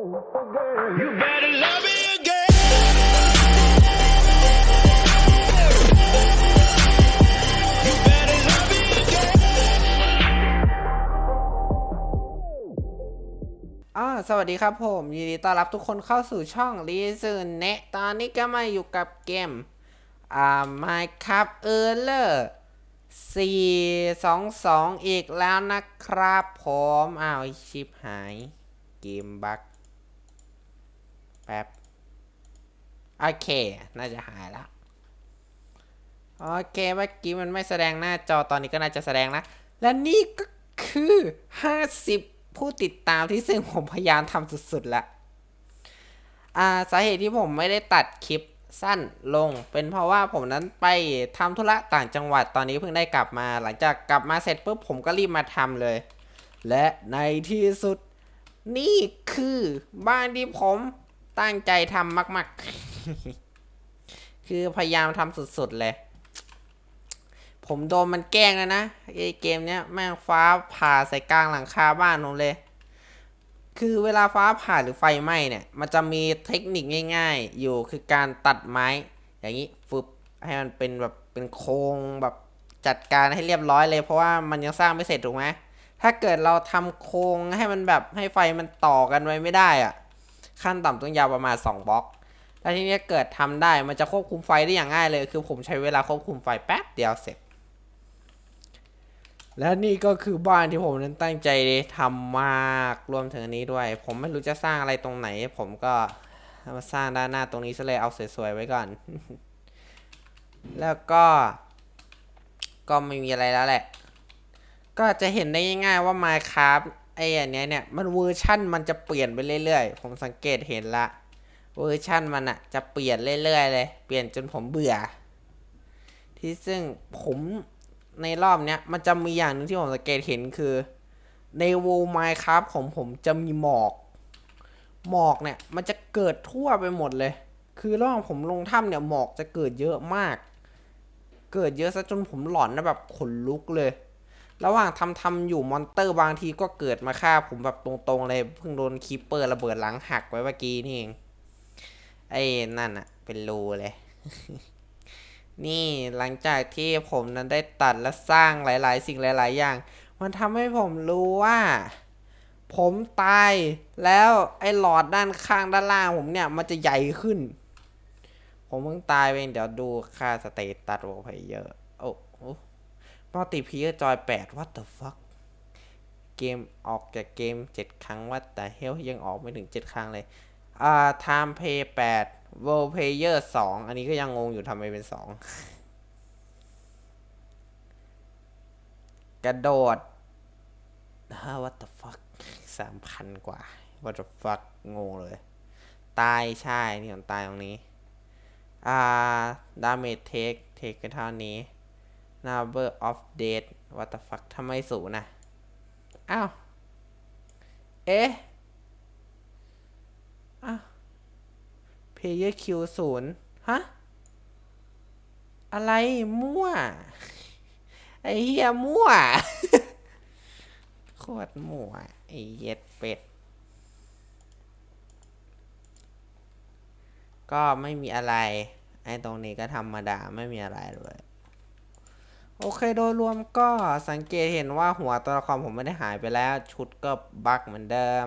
You better love me again. You better love me again. อ่าสวัสดีครับผม ยินดีต้อนรับทุกคนเข้าสู่ช่องรีซึนเนะตอนนี้ก็มาอยู่กับเกม อ่า Minecraft Error 422 อีกแล้วนะครับผม อ้าว ชิปหาย เกมบั๊ก แป๊บ โอเค น่าจะหายแล้วโอเค เมื่อกี้มันไม่แสดงหน้าจอ ตอนนี้ก็น่าจะแสดงนะ และนี่ก็คือ 50 ผู้ติดตามที่ซึ่งผมพยายามทำสุดๆแล้วอ่า สาเหตุที่ผมไม่ได้ตัดคลิปสั้นลง เป็นเพราะว่าผมนั้นไปทำธุระต่างจังหวัดตอนนี้เพิ่งได้กลับมา หลังจากกลับมาเสร็จปุ๊บผมก็รีบมาทำเลย และในที่สุดนี่คือบ้านที่ผม ตั้งใจทำมาก ๆ คือพยายามทำสุด ๆ เลย ผมโดนมันแกล้งแล้วนะไอเกมเนี้ยแม่งฟ้าผ่าใส่กลางหลังคาบ้านผมเลย คือเวลาฟ้าผ่าหรือไฟไหม้เนี่ย มันจะมีเทคนิคง่าย ๆ อยู่คือการตัดไม้ อย่างนี้ฟึบให้มันเป็นแบบเป็นโครงแบบจัดการให้เรียบร้อยเลย เพราะว่ามันยังสร้างไม่เสร็จถูกไหมถ้าเกิดเราทำโครงให้มันแบบให้ไฟมันต่อกันไว้ไม่ได้อะ ขั้นต่ำต้องยาวประมาณ 2บล็อกแล้วทีนี้เกิดทำได้มันจะควบคุมไฟได้อย่างง่ายเลย คือผมใช้เวลาควบคุมไฟแป๊บเดียวเสร็จ และนี่ก็คือบ้านที่ผมนั้นตั้งใจทำมากรวมถึงอันนี้ด้วย ผมไม่รู้จะสร้างอะไรตรงไหน ผมก็มาสร้างด้านหน้าตรงนี้ซะเลยเอาสวยๆไว้ก่อน แล้วก็ ก็ไม่มีอะไรแล้วแหละ ก็จะเห็นได้ง่ายๆว่า Minecraft ไอ้อันเนี้ยเนี่ยมันเวอร์ชั่นมันจะเปลี่ยนไปเรื่อยๆ ผมสังเกตเห็นละ เวอร์ชั่นมันอะจะเปลี่ยนเรื่อยๆเลย เปลี่ยนจนผมเบื่อ ที่ซึ่งผมในรอบเนี้ยมันจะมีอย่างหนึงที่ผมสังเกตเห็นคือ ในวงไมค์ครับของผมจะมีหมอก หมอกเนี่ยมันจะเกิดทั่วไปหมดเลย คือระหว่างผมลงถ้ำเนี่ยหมอกจะเกิดเยอะมาก เกิดเยอะซะจนผมหลอนนะแบบขนลุกเลย ระหว่างทำทำอยู่มอนเตอร์บางทีก็เกิดมาฆ่าผมแบบตรงๆเลยเพิ่งโดนคีปเปอร์ระเบิดหลังหักไว้เมื่อกี้นี่เองไอ้นั่นอะเป็นรูเลย นี่หลังจากที่ผมนั้นได้ตัดและสร้างหลาย ๆ สิ่งหลาย ๆ อย่าง มันทำให้ผมรู้ว่า ผมตายแล้วไอ้หลอดด้านข้างด้านล่างผมเนี่ย มันจะใหญ่ขึ้น ผมเพิ่งตายไปเองเดี๋ยวดูค่าสเตตัสโวเพเยอร์โอ้ โหมัลติเพเยอร์จอย8 what the fuck เกมออกจากเกม7ครั้งว่าแต่เฮลยังออกไม่ถึง7ครั้งเลยอ่า time play 8 world player 2อันนี้ก็ยังงงอยู่ทำไมเป็น2กระโดดฮะ what the fuck สามพันกว่า what the fuck งงเลย ตายใช่ นี่ผมตายตรงนี้ อ่า damage take take ก็เท่านี้ number of death what the fuck ทำไมศูนย์นะอ้าว เอ๊ะ อ้าว player q ศูนย์ฮะ อะไรมั่ว ไอ้เฮียมั่ว โคตรมั่ว ไอ้เย็ดเป็ด ก็ไม่มีอะไร ไอ้ตรงนี้ก็ธรรมดาไม่มีอะไรเลย โอเคโดยรวมก็สังเกตเห็นว่าหัวตัวละครผมไม่ได้หายไปแล้ว ชุดก็บักเหมือนเดิม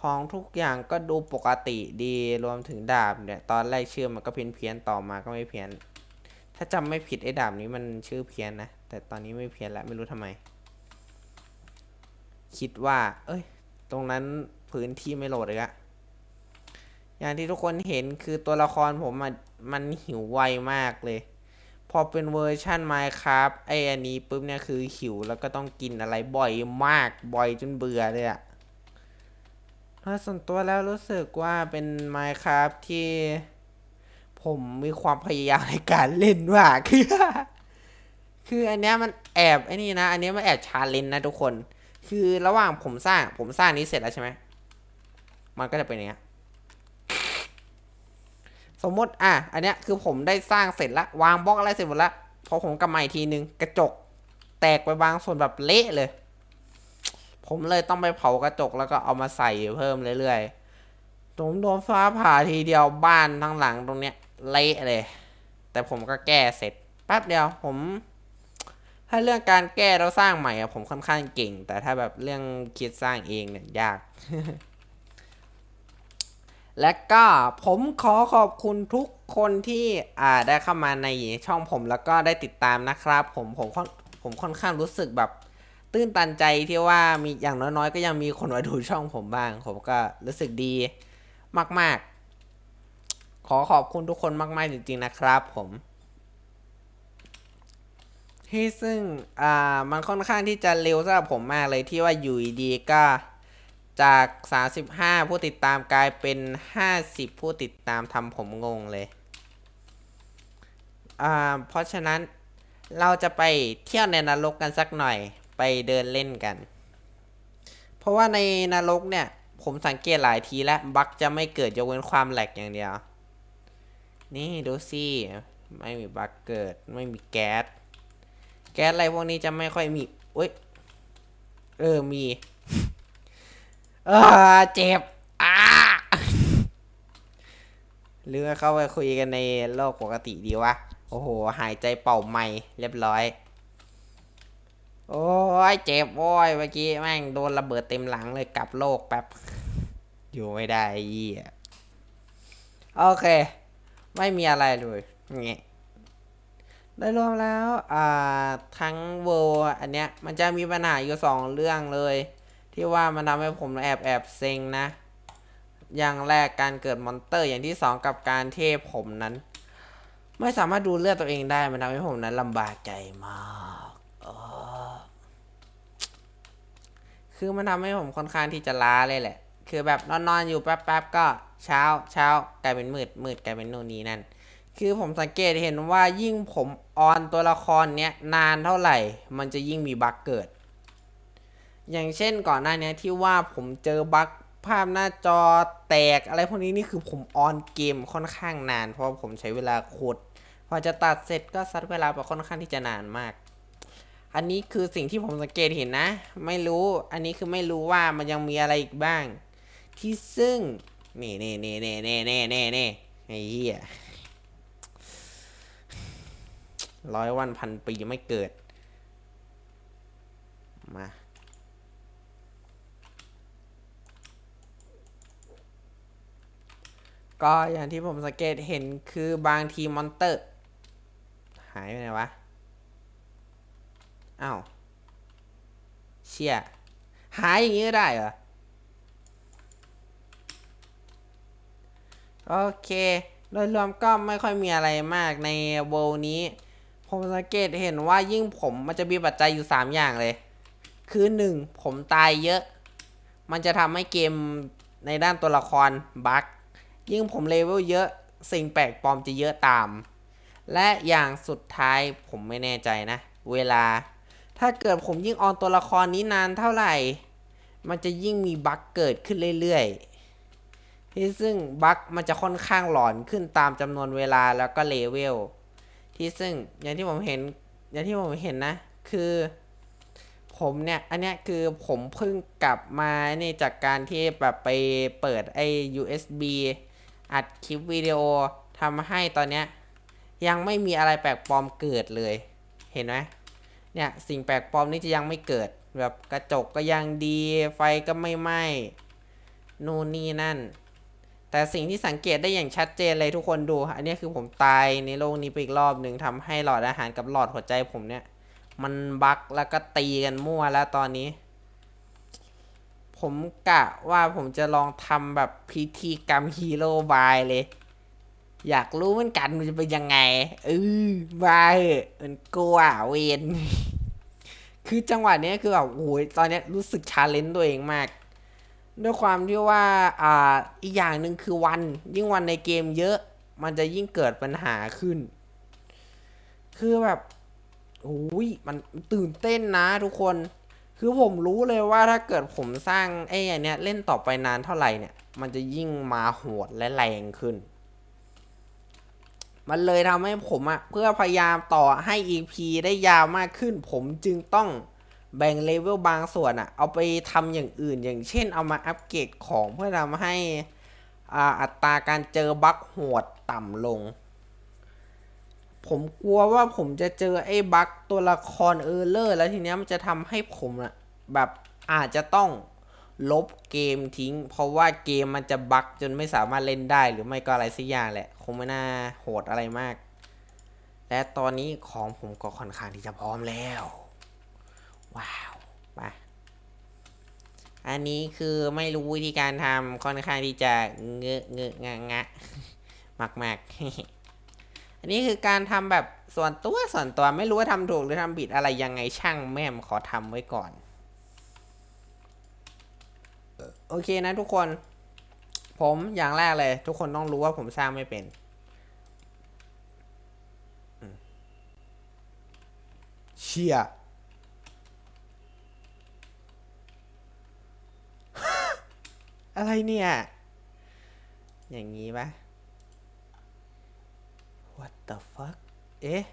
ของทุกอย่างก็ดูปกติดีรวมถึงดาบเนี่ย ตอนแรกชื่อมันก็เพี้ยนเพี้ยนต่อมาก็ไม่เพี้ยน ถ้าจำไม่ผิดไอ้ดาบนี้มันชื่อเพี้ยนนะ แต่ตอนนี้ไม่เพี้ยนแล้วไม่รู้ทำไม คิดว่า เอ้ย ตรงนั้นพื้นที่ไม่โหลดเลยอะอย่างที่ทุกคนเห็นคือตัวละครผมมันหิวไวมากเลย พอเป็นเวอร์ชั่น Minecraft ไออันนี้ปุ๊บเนี่ยคือหิวแล้วก็ต้องกินอะไรบ่อยมากบ่อยจนเบื่อเลยอะถ้าส่วนตัวแล้วรู้สึกว่าเป็น Minecraft ที่ผมมีความพยายามในการเล่นว่าคือคืออันเนี้ยมันแอบไอ้นี่นะ อันเนี้ยมันแอบชาเลนจ์นะทุกคน คือระหว่างผมสร้างผมสร้างนี้เสร็จแล้วใช่ไหมมันก็จะเป็นอย่างเงี้ย สมมติอะอันเนี้ยคือผมได้สร้างเสร็จล้ววางบล็อกอะไรเสร็จหมดล้วพอผมกลับมาอีกทีนึงกระจก แตกไปบางส่วนแบบเละเลย ผมเลยต้องไปเผากระจกแล้วก็เอามาใส่เพิ่มเรื่อยๆผมโดนฟ้าผ่าทีเดียวบ้านทั้งหลังตรงเนี้ยเละเลย แต่ผมก็แก้เสร็จแป๊บเดียวผม ถ้าเรื่องการแก้แล้วสร้างใหม่อะผมค่อนข้างเก่ง แต่ถ้าแบบเรื่องคิดสร้างเองเนี่ยยาก และก็ผมขอขอบคุณทุกคนที่อ่าได้เข้ามาในช่องผมแล้วก็ได้ติดตามนะครับ ผมผมค่อนผมค่อนข้างรู้สึกแบบ ตื้นตันใจที่ว่ามีอย่างน้อยๆ ก็ยังมีคนมาดูช่องผมบ้าง ผมก็รู้สึกดีมาก ๆ ขอขอบคุณทุกคนมาก ๆ จริง ๆ นะครับผมที่ซึ่งอ่ามันค่อนข้างที่จะเร็วสำหรับผมมากเลยที่ว่าอยู่ดีก็ จาก 35 ผู้ติดตามกลายเป็น 50 ผู้ติดตามทำผมงงเลย อ่า เพราะฉะนั้นเราจะไปเที่ยวในนรกกันสักหน่อย ไปเดินเล่นกัน เพราะว่าในนรกเนี่ย ผมสังเกตหลายทีแล้วบั๊กจะไม่เกิดยกเว้นความแหลกอย่างเดียว นี่ดูสิไม่มีบั๊กเกิด ไม่มีแก๊ส แก๊สอะไรพวกนี้จะไม่ค่อยมีเอ้ย เออ มี เออเจ็บอ้าหรือเข้าไปคุยกันในโลกปกติดีวะ โอ้โห หายใจเป่าไม่เรียบร้อย โอ้ยเจ็บโว้ยเมื่อกี้แม่งโดนระเบิดเต็มหลังเลยกลับโลกแป๊บ อยู่ไม่ได้ไอ้เหี้ยโอเค ไม่มีอะไรเลยเงี้ยโดยรวมแล้ว อ่า ทั้งเวอร์อันเนี้ย มันจะมีปัญหาอยู่สองเรื่องเลย ที่ว่ามันทำให้ผมแอบแอบเซ็งนะ อย่างแรกการเกิดมอนเตอร์อย่างที่สองกับการเทพผมนั้น ไม่สามารถดูเลือดตัวเองได้มันทำให้ผมนั้นลำบากใจมากออคือมันทำให้ผมค่อนข้างที่จะล้าเลยแหละ คือแบบนอนๆอยู่แป๊บๆก็เช้าเช้ากลายเป็นมืดมืดกลายเป็นโน่นนี่นั่น คือผมสังเกตเห็นว่ายิ่งผมออนตัวละครเนี้ยนานเท่าไหร่ มันจะยิ่งมีบั๊กเกิด อย่างเช่นก่อนหน้านี้ที่ว่าผมเจอบั๊กภาพหน้าจอแตกอะไรพวกนี้นี่คือผมออนเกมค่อนข้างนาน เพราะผมใช้เวลาโคตรพอจะตัดเสร็จก็ซัดเวลาไปค่อนข้างที่จะนานมาก อันนี้คือสิ่งที่ผมสังเกตเห็นนะ ไม่รู้อันนี้คือไม่รู้ว่ามันยังมีอะไรอีกบ้าง ที่ซึ่งนี่นี่นี่นี่นี่นี่นี่นี่ไอ้เหี้ยร้อยวันพันปีไม่เกิด มา ก็อย่างที่ผมสังเกตเห็นคือบางทีมอนเตอร์ หายไปไหนวะอ้าวเชี่ยหายอย่างนี้ก็ได้เหรอ โอเคโดยรวมก็ไม่ค่อยมีอะไรมากในโวลนี้ ผมสังเกตเห็นว่ายิ่งผมมันจะมีปัจจัยอยู่ 3 อย่างเลย คือ 1 ผมตายเยอะ มันจะทำให้เกมในด้านตัวละครบั๊ก ยิ่งผมเลเวลเยอะสิ่งแปลกปลอมจะเยอะตาม และอย่างสุดท้ายผมไม่แน่ใจนะ เวลา ถ้าเกิดผมยิ่งออนตัวละครนี้นานเท่าไหร่ มันจะยิ่งมีบั๊กเกิดขึ้นเรื่อยๆ ที่ซึ่งบั๊กมันจะค่อนข้างหลอนขึ้นตามจำนวนเวลาแล้วก็เลเวล ที่ซึ่งอย่างที่ผมเห็น อย่างที่ผมเห็นนะ คือผมเนี่ยอันเนี้ยคือผมเพิ่งกลับมานี่จากการที่แบบไปเปิดไอ้ USB อัดคลิปวิดีโอทำให้ตอนเนี้ยยังไม่มีอะไรแปลกปลอมเกิดเลย เห็นไหมเนี่ยสิ่งแปลกปลอมนี่จะยังไม่เกิด แบบกระจกก็ยังดีไฟก็ไม่ไหม้นู่นนี่นั่น แต่สิ่งที่สังเกตได้อย่างชัดเจนเลยทุกคนดู อันนี้คือผมตายในโลกนี้ไปอีกรอบหนึ่งทำให้หลอดอาหารกับหลอดหัวใจผมเนี่ย มันบักแล้วก็ตีกันมั่วแล้วตอนนี้ ผมกะว่าผมจะลองทำแบบพิธีกรรมฮีโร่บายเลย อยากรู้เหมือนกันมันจะเป็นยังไงเออบายเอมันกลัวเวนคือจังหวะเนี้ยคือแบบโอ้ยตอนเนี้ยรู้สึกชาเลนจ์ตัวเองมาก ด้วยความที่ว่าอ่าอีกอย่างหนึ่งคือวัน ยิ่งวันในเกมเยอะ มันจะยิ่งเกิดปัญหาขึ้น คือแบบโอ้ยมันตื่นเต้นนะทุกคน คือผมรู้เลยว่าถ้าเกิดผมสร้างไอ้อันเนี้ยเล่นต่อไปนานเท่าไหร่เนี่ย มันจะยิ่งมาโหดและแรงขึ้น มันเลยทำให้ผมอะเพื่อพยายามต่อให้ EP ได้ยาวมากขึ้น ผมจึงต้องแบ่งเลเวลบางส่วนอะเอาไปทำอย่างอื่น อย่างเช่นเอามาอัปเกรดของเพื่อทำให้อ,อัตราการเจอบั๊กโหดต่ำลง ผมกลัวว่าผมจะเจอไอ้บั๊กตัวละครเออร์เลอร์ แล้วทีเนี้ยมันจะทำให้ผมอะแบบอาจจะต้องลบเกมทิ้ง เพราะว่าเกมมันจะบั๊กจนไม่สามารถเล่นได้หรือไม่ก็อะไรสักอย่างแหละ คงไม่น่าโหดอะไรมาก และตอนนี้ของผมก็ค่อนข้างที่จะพร้อมแล้ว ว้าวไปอันนี้คือไม่รู้วิธีการทำค่อนข้างที่จะเงอะเงอะงะงะมากมากๆ อันนี้คือการทำแบบส่วนตัวส่วนตัวไม่รู้ว่าทำถูกหรือทำผิดอะไรยังไงช่างแม่มขอทำไว้ก่อน โอเคนะทุกคน ผมอย่างแรกเลย ทุกคนต้องรู้ว่าผมสร้างไม่เป็น เชียอะไรเนี่ย อย่างนี้ปะ What the fuck เอ๊ะ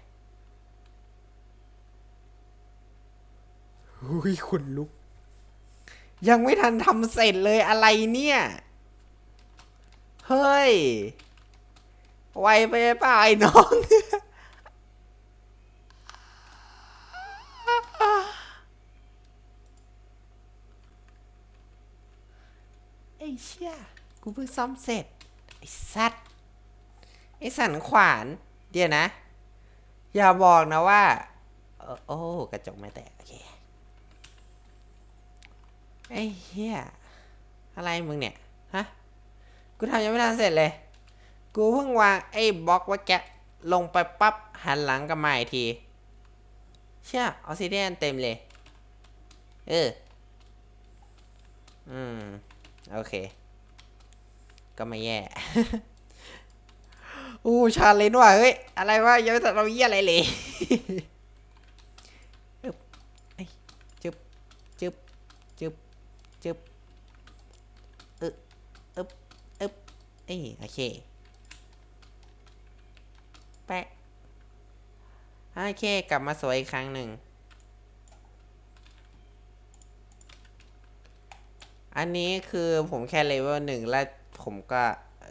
หุยขนลุก ยังไม่ทันทำเสร็จเลยอะไรเนี่ย เฮ้ย ไวไปเปล่าไอ้น้องไอ้เชี่ยกูเพิ่งซ่อมเสร็จ ไอ้สัตว์ ไอ้สันขวาน เดี๋ยวนะ อย่าบอกนะว่าเอโอ้กระจกไม่แตกโอเคไอ้เหี้ยอะไรมึงเนี่ย ฮะ กูทำยังไม่ทันเสร็จเลย กูเพิ่งวางไอ้บล็อกไว้แกลงไปปั๊บหันหลังกลับมาอีกที เชี่ยออกซิเดียนเต็มเลย เออ อืม โอเค ก็ไม่แย่ อู้ชาเลนจ์ว่ะเฮ้ย อะไรวะยังไม่ตัดเราเยี่ยอะไรเลยอึบอึบจึบจึบจึบอึบอึบอึบเอ้โอเค แปะ โอเค กลับมาสวยอีกครั้งหนึ่ง อันนี้คือผมแค่เลเวลหนึ่งแล้วผมก็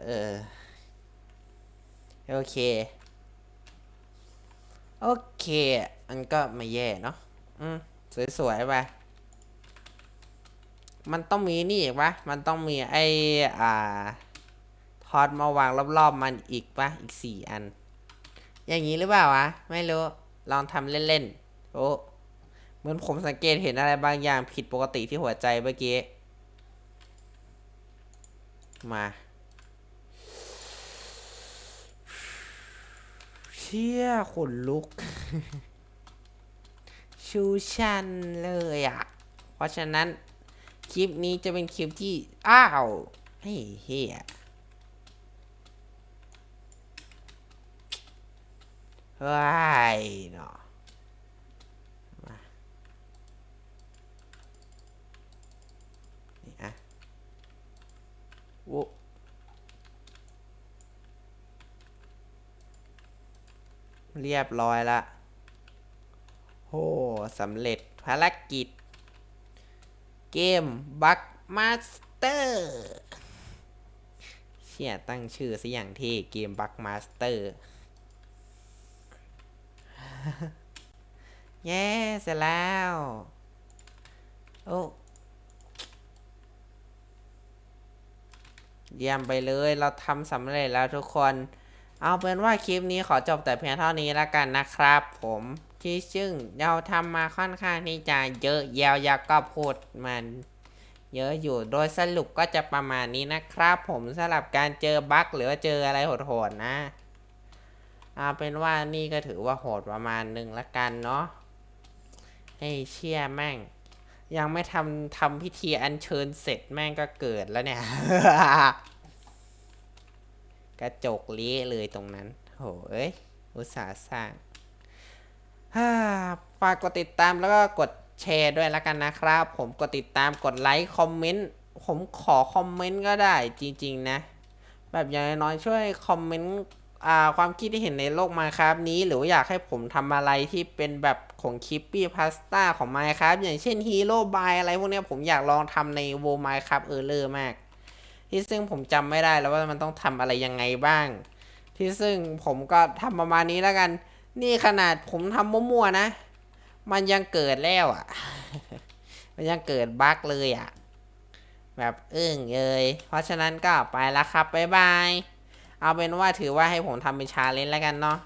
เออ โอเค โอเค อันก็ไม่แย่เนาะอืมสวยๆไปมันต้องมีนี่อีกปะมันต้องมีไออ่าทอดมาวางรอบๆมันอีกปะอีกสี่อัน อย่างนี้หรือเปล่าวะ ไม่รู้ ลองทำเล่นๆ โอ้ เหมือนผมสังเกตเห็นอะไรบางอย่างผิดปกติที่หัวใจเมื่อกี้ มา ชี่ยขนลุก ชูชันเลยอะ เพราะฉะนั้น คลิปนี้จะเป็นคลิปที่ อ้าวเฮ้เฮียเฮ้ยเนาะมานี่อะโว้ เรียบร้อยละโอ้สำเร็จภารกิจ เกมบักมาสเตอร์เชี่ยตั้งชื่อสิอย่างที่เกมบักมาสเตอร์เย้เสร็จแล้ว โอ้เยี่ยมไปเลยเราทำสำเร็จแล้วทุกคน เอาเป็นว่าคลิปนี้ขอจบแต่เพียงเท่านี้แล้วกันนะครับผมที่ซึ่งเราทำมาค่อนข้างที่จะเยอะยาวยาวก็พูดมันเยอะอยู่โดยสรุปก็จะประมาณนี้นะครับผมสำหรับการเจอบั๊กหรือว่าเจออะไรโหดๆนะเอาเป็นว่านี่ก็ถือว่าโหดประมาณหนึ่งละกันเนาะไอ้เชี่ยแม่ง ยังไม่ทำทำพิธีอัญเชิญเสร็จแม่งก็เกิดแล้วเนี่ย กระจกเละเลยตรงนั้นโหเอ้ย อุตสาห์สร้างฝากกดติดตามแล้วก็กดแชร์ด้วยแล้วกันนะครับ ผมกดติดตามกดไลค์คอมเมนต์ผมขอคอมเมนต์ก็ได้จริง ๆ นะ แบบอย่างน้อยๆช่วยคอมเมนต์ความคิดที่เห็นในโลกมาครับนี้ หรืออยากให้ผมทำอะไรที่เป็นแบบของคิปปี้พาสต้าของไมครับอย่างเช่นฮีโร่บายอะไรพวกนี้ผมอยากลองทำในโวไมครับเออร์เลอร์มาก ที่ซึ่งผมจำไม่ได้แล้วว่ามันต้องทำอะไรยังไงบ้าง ที่ซึ่งผมก็ทำประมาณนี้แล้วกัน นี่ขนาดผมทำมั่วๆนะ มันยังเกิดแล้วอะ มันยังเกิดบั๊กเลยอะ แบบอึ้งเอยเพราะฉะนั้นก็ไปแล้วครับบ๊ายบาย เอาเป็นว่าถือว่าให้ผมทำเป็นชาเลนจ์แล้วกันเนาะ